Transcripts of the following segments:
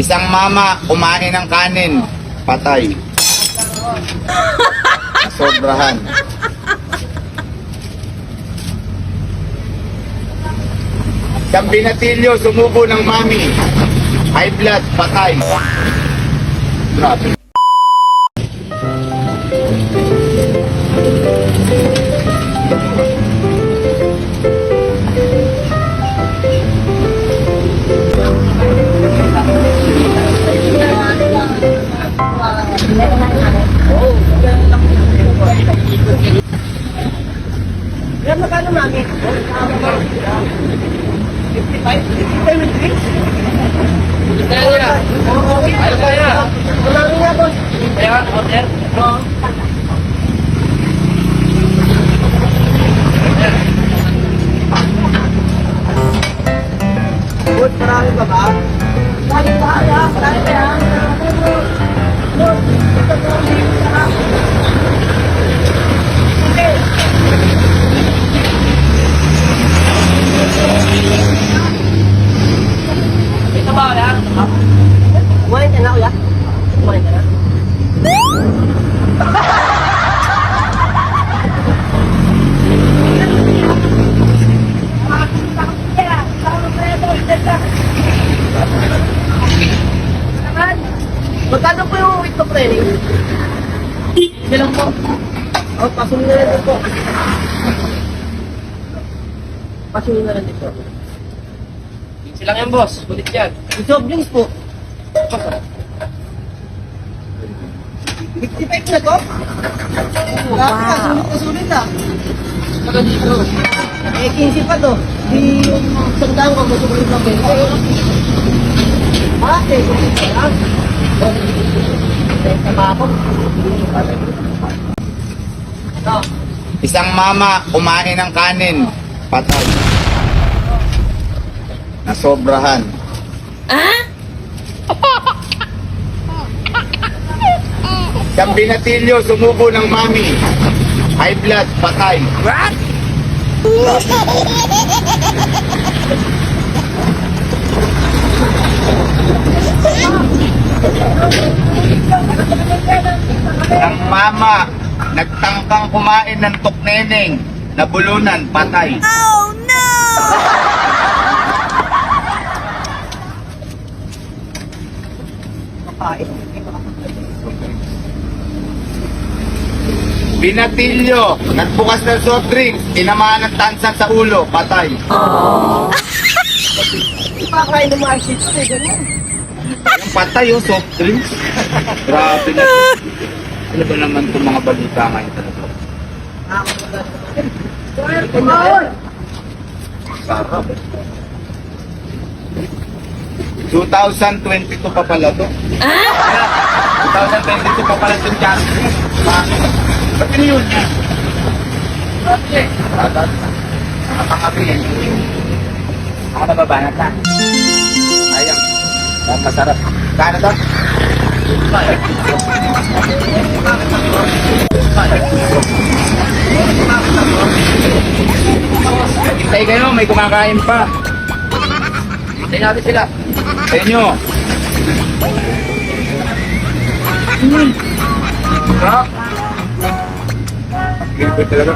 Isang mama kumain ng kanin, patay. Sobrahan. Isang binatilyo sumubo ng mami. High blood, patay. Grabe. ওদের Magkano po yung wait of training? Ilan po? Oh, pasunod na rin po. Pasunod na rin po. Easy lang yan, boss. Kulit yan. Yung soft drinks po. 55 na to? Wow. Sulit na sulit ah. Saka dito. Eh, 15 pa to. Di yung isang taon ka, masulit na 20. Ah, eh, sulit pa lang. Isang mama kumain ng kanin, patay. Nasobrahan. Isang binatilyo sumubo ng mami. High blood, patay. What? mama nagtangkang kumain ng tukneneng, nabulunan, patay. Kain. Binatilyo, nagbukas ng soft drink, tinamaan ng tansan sa ulo, patay. Pakain ng mga chips eh, ganyan. Yung patay yung soft drinks. Grabe na. Ano ba naman itong mga balita ngayon talaga? Sarap. 2022 pa pala to. Ah? 2022 pa pala itong Jasmine. Bakit? Ba't yun niya? Okay. Tatat. Nakakabili. Ako na baba na ta. Ayang. Ang masarap. Kano to? Hintay kayo, may kumakain pa. Hintayin natin sila. Sa inyo. Mm. Sarap. Gilbert talaga.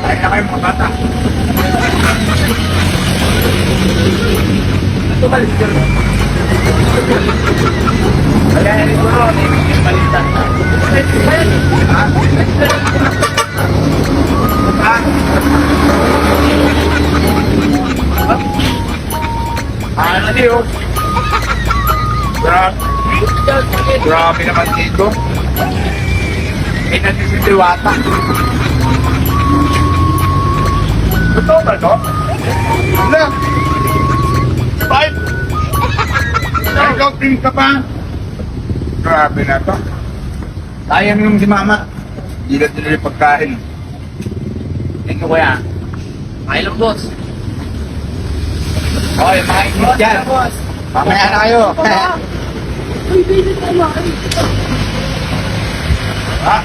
Kain na kayo mga bata. Ito ba, Lister? Kaya rin ko ron, yung balita. Ano niyo? Grabe. Grabe naman dito. May nagsisitiwata. Totoo ba to? Wala. Five. Ikaw, tingin ka pa. Grabe na to. Sayang yung si mama. Hindi na tuloy pagkain. Tingin ko kaya. Kain lang, boss. Okay, mga init dyan. Mamaya na kayo. Uy, baby, tama. ha?